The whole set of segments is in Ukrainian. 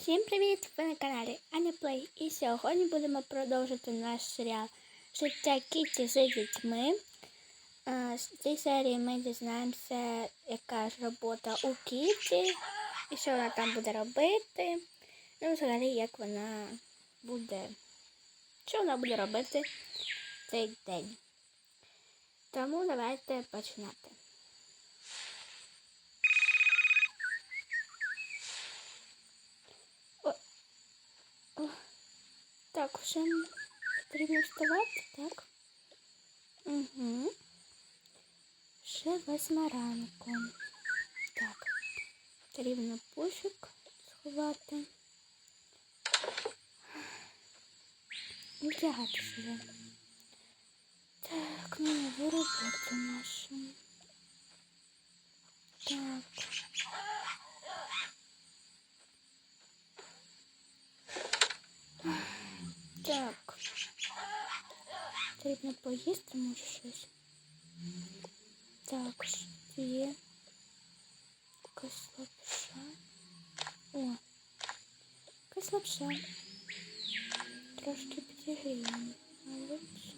Всім привіт! Ви на каналі Аня Плей. І сьогодні будемо продовжити наш серіал Життя Кіті з дітьми. З цієї серії ми дізнаємося, яка ж робота у Кіті, і що вона там буде робити. Ну, взагалі, як вона буде, що вона буде робити цей день. Тому давайте починати. О, так, вже потрібно вставати, так? Угу. Ще восьма ранку. Так. Потрібно пушик сховати. Вдягатися вже. Так, ну нову роботу нашу. Так. Так. Потрібно поїсти, може щось. Так, що є. Якась лапша. О, якась лапша. Трошки підігріємо. Лапша.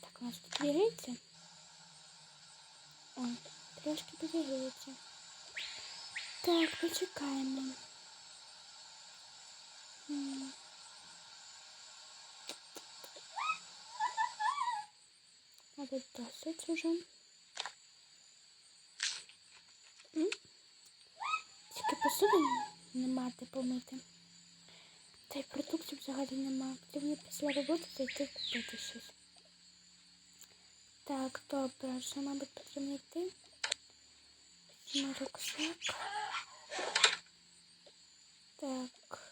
Так, у нас тут гріється. О, трошки підігріється. Так, почекаємо. М. Мабуть, досить уже. Тільки посуду нема де помити. Та й продуктів взагалі нема. Потрібно після роботи зайти купити щось. Так, добре, що, мабуть, потрібно йти. Візьму рюкзак. Так.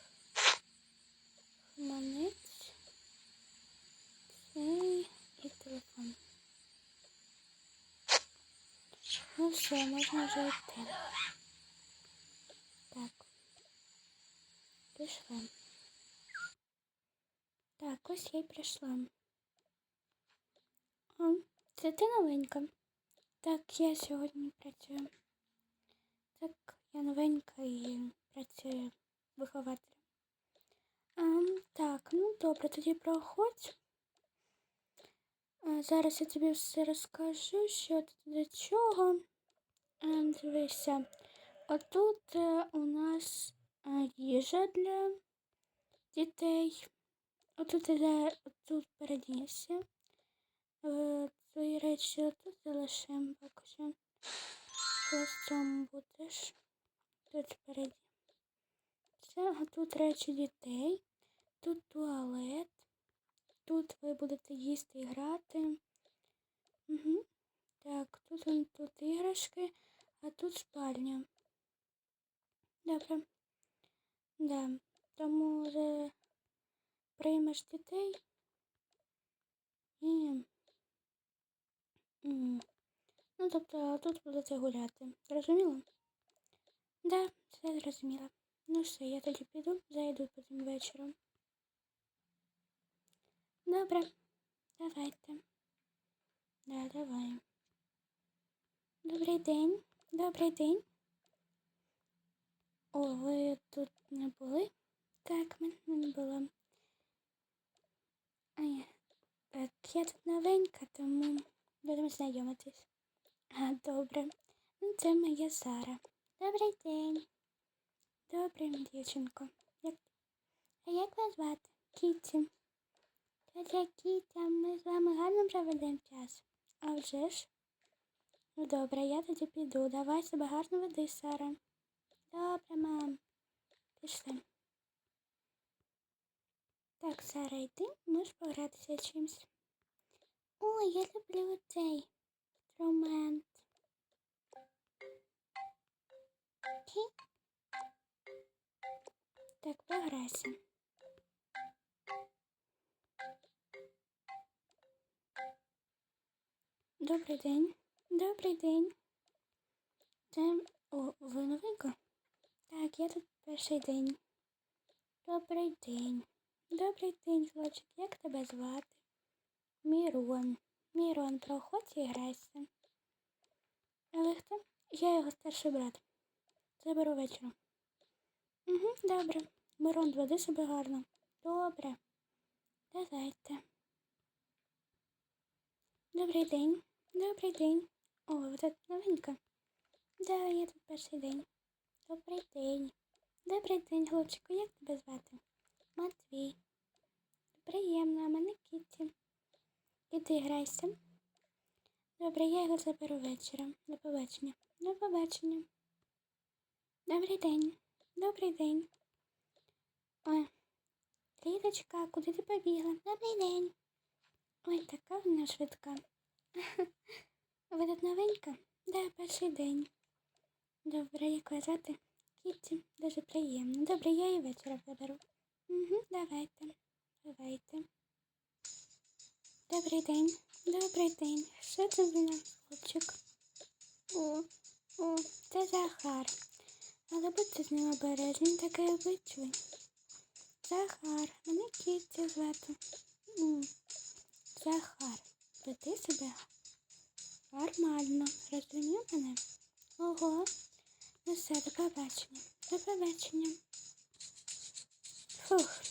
Цей і телефон. Ну все, можна вже йти. Так. Пішли. Так, ось я й прийшла. О, це ти новенька? Так, я сьогодні працюю. Так, я новенька і працюю вихователем. А, так, ну добре, тоді проходь. А, зараз я тобі все розкажу, що тут до чого. А, дивися, отут е, у нас е, їжа для дітей. Отут іде, отут передінься. Е, Твої речі отут залишимо. Хвостом будеш. Тут спереді. А тут речі дітей. Тут туалет. Тут ви будете їсти і грати. Угу. Так, тут тут іграшки, а тут спальня. Добре. Да. Тому вже приймеш дітей і. Ну, тобто тут будете гуляти. Зрозуміло? Да, все зрозуміло. Ну все, я тоді піду, зайду потім вечором. Добре, давайте. Да, давай. Добрий день. Добрий день. О, ви тут не були? Так, ми не було. А я, так, я тут новенька, тому будемо знайомитись. А, добре. Ну, це моя Сара. Добрий день. Добре, дівчинко. Як... А як вас звати? Кіті. Тетя Кітя, ми з вами гарно проведемо час. А вже ж? Ну добре, я тоді піду. Давай себе гарно веди, Сара. Добре, мам. Пішли. Так, Сара, йди, можеш погратися чимось. Ой, я люблю цей інструмент. Окей. Так, пограйся. Добрий день. Добрий день. Це о, ви новенько? Так, я тут перший день. Добрий день. Добрий день, хлопчик. Як тебе звати? Мірон. Мірон, проходь і грайся. Але хто? Я його старший брат. Заберу вечором. Угу, добре. Мирон, веди себе гарно. Добре. Давайте. Добрий день. Добрий день. О, ви тут новенька. Да, я тут перший день. Добрий день. Добрий день, хлопчику. Як тебе звати? Матвій. Приємно, а мене Кітті. Іди грайся. Добре, я його заберу вечором. До побачення. До побачення. Добрий день. Добрий день. Ой, Лідочка, куди ти побігла? Добрий день. Ой, така вона швидка. Ви тут новенька? Да, перший день. Добре, як вас звати? Кітті, дуже приємно. Добре, я і вечора заберу. Угу, давайте. Давайте. Добрий день. Добрий день. Що це в нас, хлопчик? О, о, це Захар. Але будьте з ним обережні, такий обичний. Захар, мене Кітті звати. Захар, веди себе нормально. Розумів мене? Ого. Ну все, до побачення. До побачення. Фух.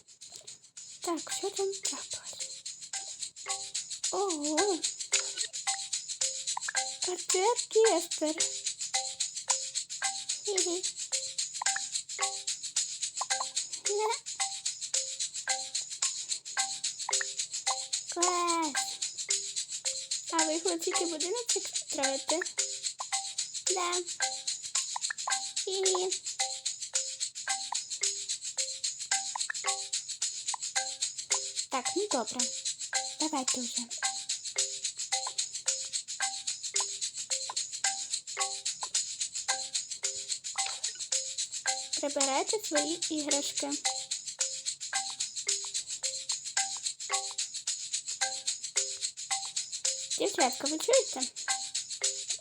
Так, що там трапилось? Ого. А це оркестр. Хі-хі. Клас. А ви хочете будиночок строїти? Да. І... Так, ну добре. Давайте вже. Прибирайте свої іграшки. Дівчатка, ви чуєте?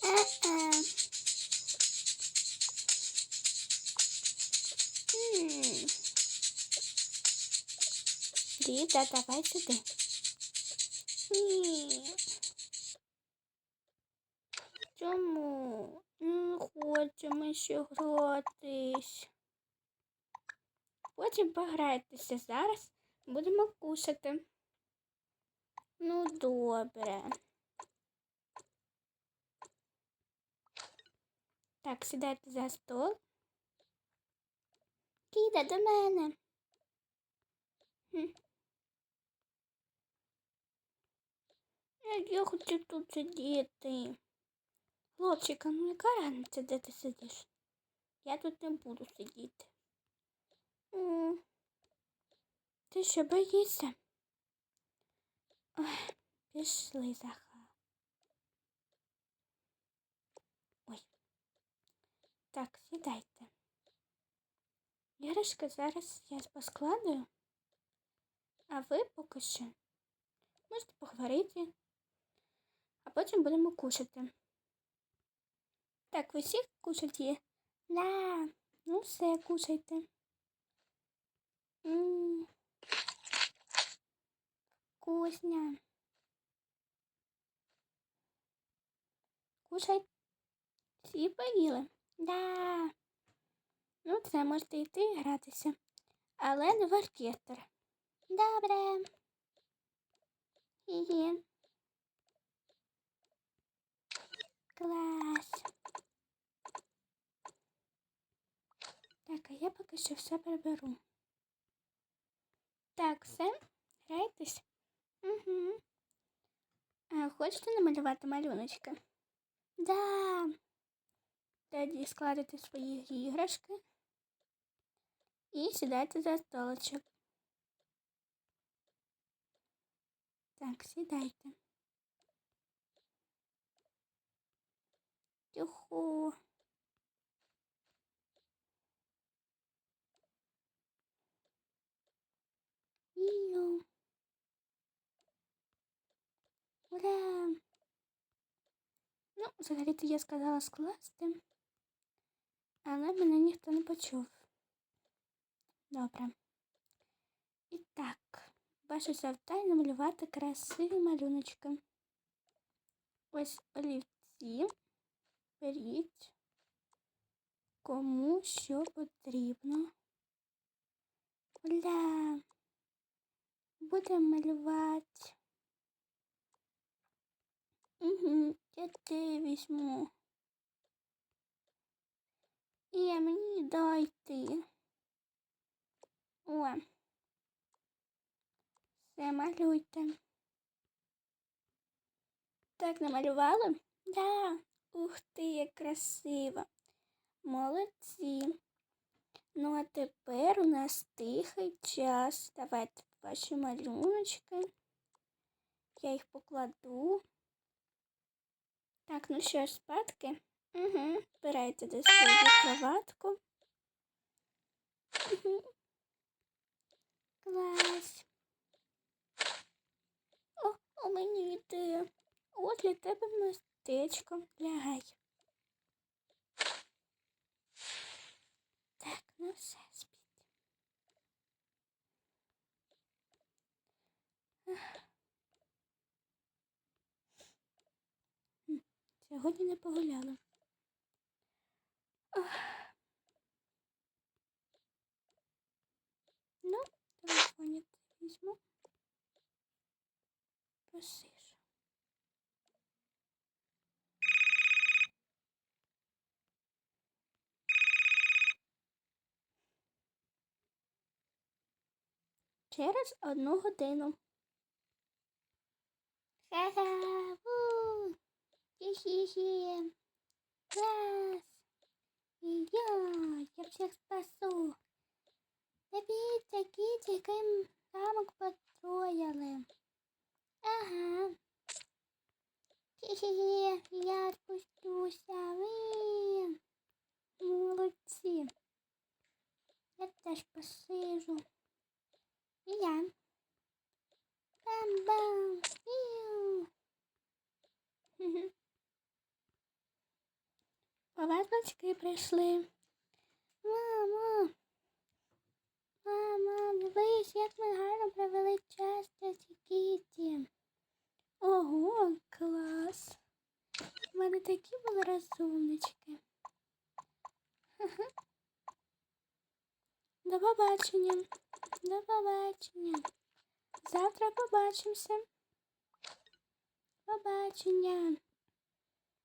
Е-е. Ліда, давай сюди. Чому? Не хочемо ще гратись. Потім пограйтеся. Зараз будемо кушати. Ну, добре. Так, сідайте за стол. Кіда до мене. Хм. Я хочу тут сидіти. Хлопчика, ну яка разниця, де ти сидиш? Я тут не буду сидіти. М. Ти що боїшся? Ой, пішли, Захар. Ой. Так, сідайте. Іграшки зараз я поскладую, а ви поки що можете поговорити, а потім будемо кушати. Так, ви всі кушаєте? Да, ну все, кушайте. М, Вкусно. Кушай. Всі поїли? Да. Ну, це можете йти гратися. Але не в оркестр. Добре. Хі-хі. Клас. Так, а я поки що все приберу. Так, все. Грайтесь? Угу. А, хочете намалювати малюночки? Да. Тоді складете свої іграшки і сідайте за столочок. Так, сідайте. Тихо. Іо. Ура! Ну, взагалі-то я сказала скласти, але мене ніхто не почув. Добре. І так, ваше завдання намалювати красиві малюночки. Ось олівці. Беріть. кому що потрібно. Ля. Будемо малювати. Угу, я те візьму. І мені дайте. О. Все, малюйте. Так намалювали? Да. Ух ти, як красиво. Молодці. Ну, а тепер у нас тихий час. Давайте ваші малюночки. Я їх покладу. Так, ну що ж, спадки? Угу. Збирайте до свою кроватку. Угу. Клас. О, у мені йде. Для тебе містечко. Лягай. Так, ну все, спіть. Сьогодні не погуляла. Ну, телефонік візьму. Посижу. Через одну годину. Ха-ха! Хі-хі-хі! Клас! Я! Я всіх спасу! Дивіться, кіт, яким замок построїли. Ага. Хі-хі-хі, я спустюся. Ви. Молодці. Я теж посижу. І я. Бам-бам. Іу. Хе-хе. По прийшли. Мамо. Мама, дивись, як ми гарно провели час тіті Кіті. Ого, клас. У мене такі були розумнички. До побачення. До побачення. Завтра побачимося. Побачення.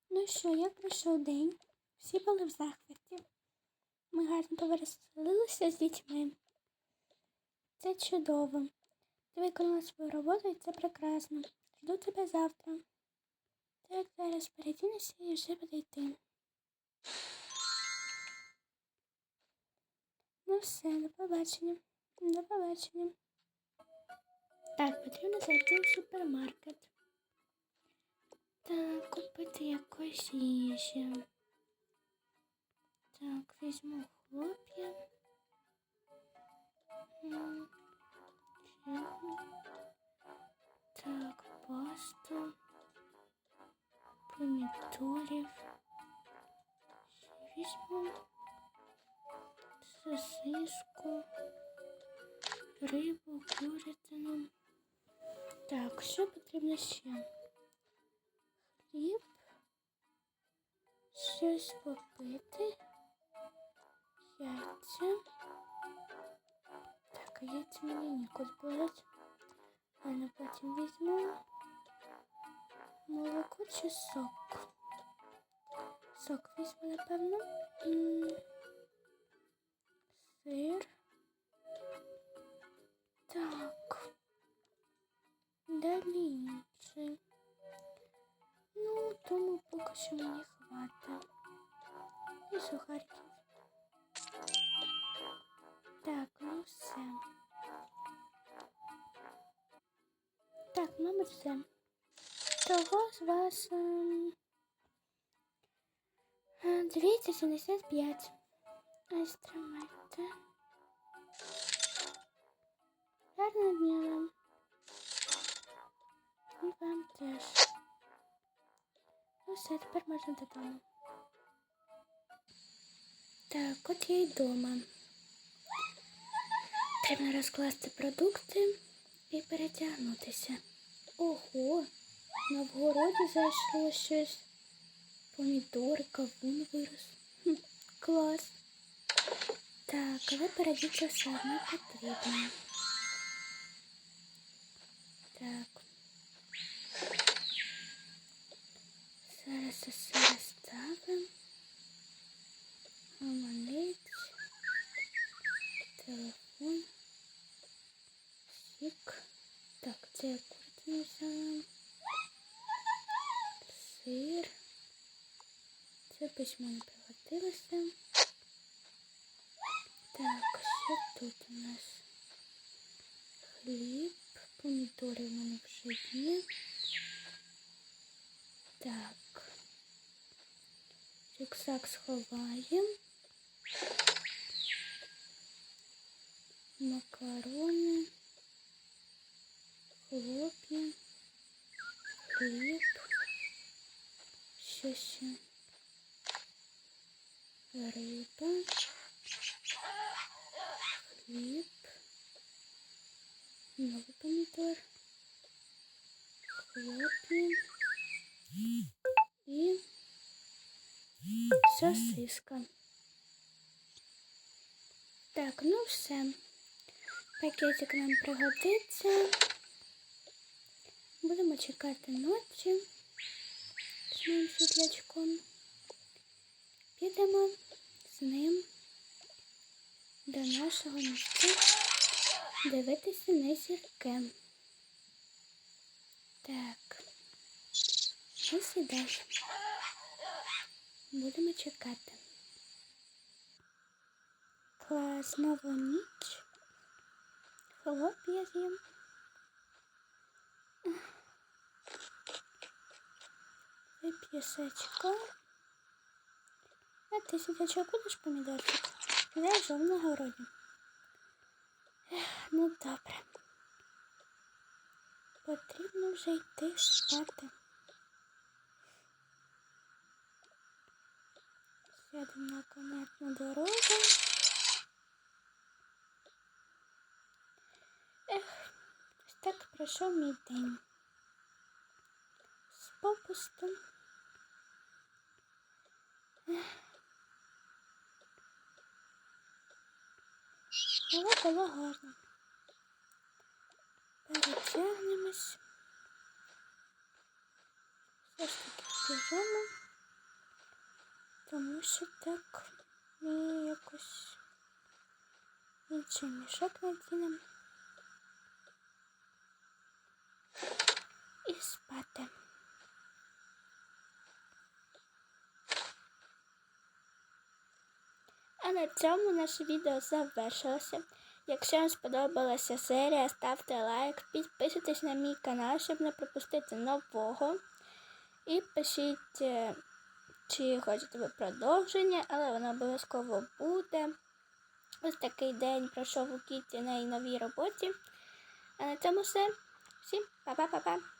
Ну що, як пройшов день? Всі були в захваті. Ми гарно повеселилися з дітьми. Це чудово. Ти виконала свою роботу і це прекрасно. Жду тебе завтра. Так зараз передінешся і вже буде. Ну все, до побачення. До побачення. Так, потрібно зайти в супермаркет. Так, купити якось їжі. Так, візьму хлоп'я. М, ще. Так, пасту. Помідорів. Ще візьму. Сосиску. Рибу, курятину. Так, що потрібно ще? Хліб. Щось попити. Яйця. Так, а яйця мені нікуди брати. Ладно, потім візьму. Молоко чи сок? Сок візьму, напевно. М, Сир. Так. Далі інше. Ну, тому поки що мені хватить. І сухариків. Так, ну все. Так, мабуть, все. Того з вас е, 275. Ось тримайте. Гарного дня вам. І вам теж. Ну все, тепер можна додому. Так, от я й дома. Треба розкласти продукти і перетягнутися. Ого, на вгороді зайшло щось. Помідори, кавун вирос. Хм, Клас. Так, але передіться одно потрібно. Так. Зараз усе розставимо. Гаманець. Телефон. Сік. Так, це куртину взяла. Сир. Це письмо не пригодилося. Так, що тут у нас? Хліб, помідори в мене вже є. Так. Рюкзак сховаємо. Макарони, хлоп'я, хліб. Що ще? Риба, хліб, новий помідор, хлоп'я і сосиска. Так, ну все. Пакетик нам пригодиться. Будемо чекати ночі з моїм світлячком. Підемо з ним до нашого місця дивитися на зірки. Так, ми сідай. Будемо чекати. Клас, знову ніч. Хлоп я з'їм. Вип'ю сачка. А ти сидячок будеш помідорчик? Лежав на городі. Ну добре. Потрібно вже йти спати. Сядемо на канатну дорогу. Ех, ось так пройшов мій день. З попустом. Але було гарно. Перетягнемось. Все ж таки піжаму. Тому що так ми якось інший мішок надінемо. І спати. А на цьому наше відео завершилося. Якщо вам сподобалася серія, ставте лайк, підписуйтесь на мій канал, щоб не пропустити нового. І пишіть, е, чи хочете ви продовження, але воно обов'язково буде. Ось такий день пройшов у Кіті на її новій роботі. А на цьому все. Всім па-па-па-па!